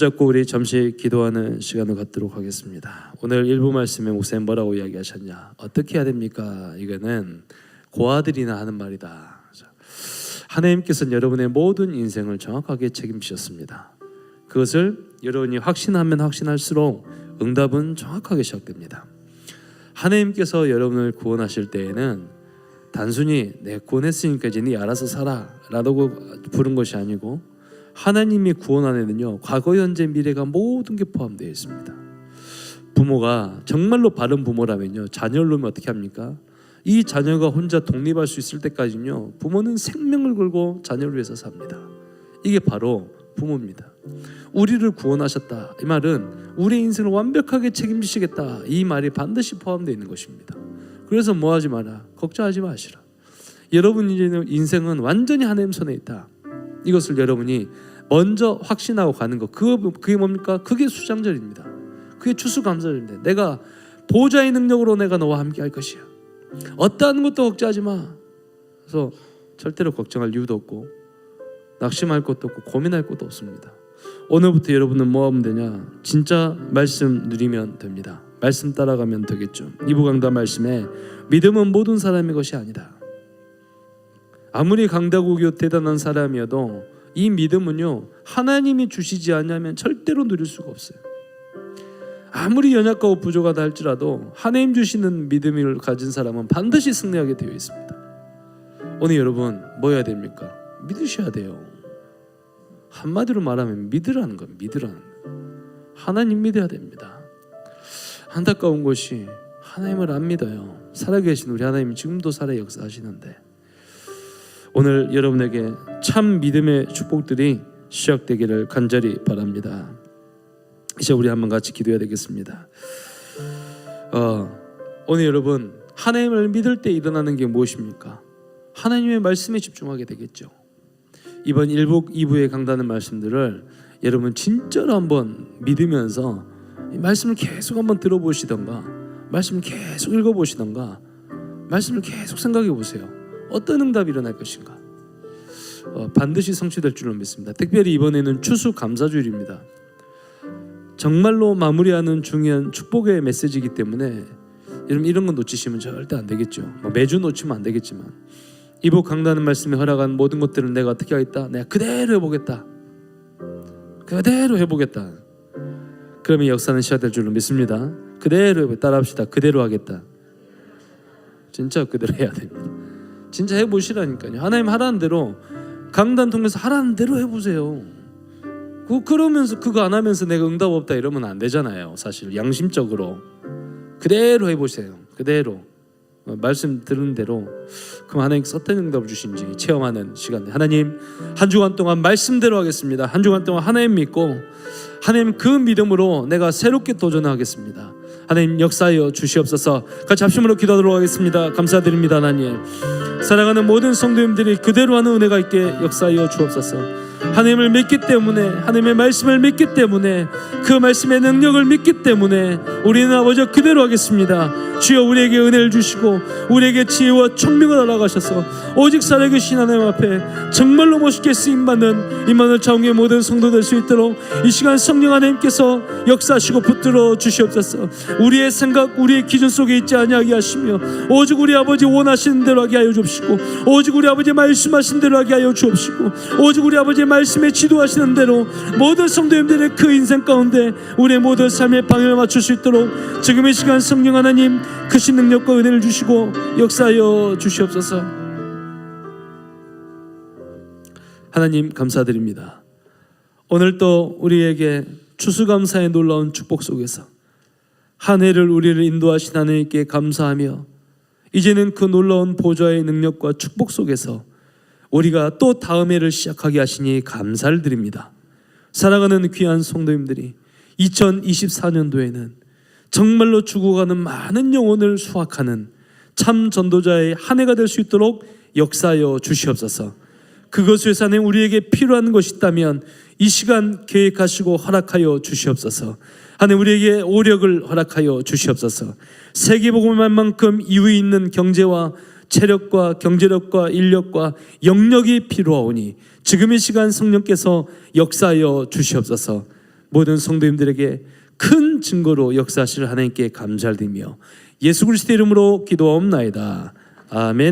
잡고 우리 잠시 기도하는 시간을 갖도록 하겠습니다. 오늘 일부 말씀에 목사님 뭐라고 이야기하셨냐? 어떻게 해야 됩니까? 이거는 고아들이나 하는 말이다. 하나님께서는 여러분의 모든 인생을 정확하게 책임지셨습니다. 그것을 여러분이 확신하면 확신할수록 응답은 정확하게 시작됩니다. 하나님께서 여러분을 구원하실 때에는 단순히 내 구원했으니까 이제 네 알아서 살아 라고 부른 것이 아니고 하나님이 구원 안에는요 과거 현재 미래가 모든 게 포함되어 있습니다. 부모가 정말로 바른 부모라면요 자녀를 놓으면 어떻게 합니까? 이 자녀가 혼자 독립할 수 있을 때까지는요 부모는 생명을 걸고 자녀를 위해서 삽니다. 이게 바로 부모입니다. 우리를 구원하셨다 이 말은 우리 인생을 완벽하게 책임지시겠다 이 말이 반드시 포함되어 있는 것입니다. 그래서 뭐하지 마라 걱정하지 마시라. 여러분 인생은 완전히 하나님 손에 있다. 이것을 여러분이 먼저 확신하고 가는 것 그게 뭡니까? 그게 수장절입니다. 그게 추수감사절입니다. 내가 보좌의 능력으로 내가 너와 함께 할 것이야. 어떠한 것도 걱정하지 마. 그래서 절대로 걱정할 이유도 없고 낙심할 것도 없고 고민할 것도 없습니다. 오늘부터 여러분은 뭐 하면 되냐? 진짜 말씀 누리면 됩니다. 말씀 따라가면 되겠죠. 이부 강단 말씀에 믿음은 모든 사람의 것이 아니다. 아무리 강다고교 대단한 사람이어도 이 믿음은요 하나님이 주시지 않냐면 절대로 누릴 수가 없어요. 아무리 연약하고 부족하다 할지라도 하나님 주시는 믿음을 가진 사람은 반드시 승리하게 되어 있습니다. 오늘 여러분 뭐 해야 됩니까? 믿으셔야 돼요. 한마디로 말하면 믿으라는 거 믿으라는 거. 하나님 믿어야 됩니다. 안타까운 것이 하나님을 안 믿어요. 살아계신 우리 하나님이 지금도 살아 역사하시는데 오늘 여러분에게 참 믿음의 축복들이 시작되기를 간절히 바랍니다. 이제 우리 한번 같이 기도해야 되겠습니다. 어, 오늘 여러분 하나님을 믿을 때 일어나는 게 무엇입니까? 하나님의 말씀에 집중하게 되겠죠. 이번 1부, 2부에 강다는 말씀들을 여러분 진짜로 한번 믿으면서 이 말씀을 계속 한번 들어보시던가 말씀을 계속 읽어보시던가 말씀을 계속 생각해 보세요. 어떤 응답이 일어날 것인가? 어, 반드시 성취될 줄로 믿습니다. 특별히 이번에는 추수 감사주일입니다. 정말로 마무리하는 중요한 축복의 메시지이기 때문에 여러분 이런 건 놓치시면 절대 안 되겠죠. 뭐 매주 놓치면 안 되겠지만 이복 강다는 말씀에 허락한 모든 것들을 내가 어떻게 하겠다? 내가 그대로 해보겠다. 그대로 해보겠다. 그러면 역사는 시작될 줄로 믿습니다. 그대로 따라합시다. 그대로 하겠다. 진짜 그대로 해야 됩니다. 진짜 해보시라니까요. 하나님 하라는 대로 강단 통해서 하라는 대로 해보세요. 그 그러면서 그거 안 하면서 내가 응답 없다 이러면 안 되잖아요. 사실 양심적으로 그대로 해보세요. 그대로 어, 말씀 들은 대로 그럼 하나님께서 어떤 응답을 주신지 체험하는 시간. 하나님 한 주간 동안 말씀대로 하겠습니다. 한 주간 동안 하나님 믿고 하나님 그 믿음으로 내가 새롭게 도전하겠습니다. 하나님 역사하여 주시옵소서. 같이 합심으로 기도하도록 하겠습니다. 감사드립니다, 하나님. 사랑하는 모든 성도님들이 그대로 하는 은혜가 있게 역사하여 주옵소서. 하나님을 믿기 때문에 하나님의 말씀을 믿기 때문에 그 말씀의 능력을 믿기 때문에 우리는 아버지 그대로 하겠습니다. 주여 우리에게 은혜를 주시고 우리에게 지혜와 총명을 알아가셔서 오직 살아계신 하나님 앞에 정말로 멋있게 쓰임 받는 임마누엘 자웅의 모든 성도 될 수 있도록 이 시간 성령 하나님께서 역사하시고 붙들어 주시옵소서. 우리의 생각 우리의 기준 속에 있지 아니하게 하시며 오직 우리 아버지 원하시는 대로 하게 하여 주옵시고 오직 우리 아버지 말씀하신 대로 하게 하여 주옵시고 오직 우리 아버지 말씀에 지도하시는 대로 모든 성도 님들의 그 인생 가운데 우리의 모든 삶의 방향을 맞출 수 있도록 지금 이 시간 성령 하나님 크신 능력과 은혜를 주시고 역사하여 주시옵소서. 하나님 감사드립니다. 오늘 또 우리에게 추수감사의 놀라운 축복 속에서 한 해를 우리를 인도하신 하나님께 감사하며 이제는 그 놀라운 보좌의 능력과 축복 속에서 우리가 또 다음 해를 시작하게 하시니 감사를 드립니다. 사랑하는 귀한 성도님들이 2024년도에는 정말로 죽어가는 많은 영혼을 수확하는 참 전도자의 한 해가 될 수 있도록 역사하여 주시옵소서. 그것 위해서 하나님 우리에게 필요한 것이 있다면 이 시간 계획하시고 허락하여 주시옵소서. 하나님 우리에게 오력을 허락하여 주시옵소서. 세계복음할 만큼 이유 있는 경제와 체력과 경제력과 인력과 영역이 필요하오니 지금 이 시간 성령께서 역사하여 주시옵소서. 모든 성도님들에게 큰 증거로 역사하실 하나님께 감사드리며 예수 그리스도 이름으로 기도하옵나이다. 아멘.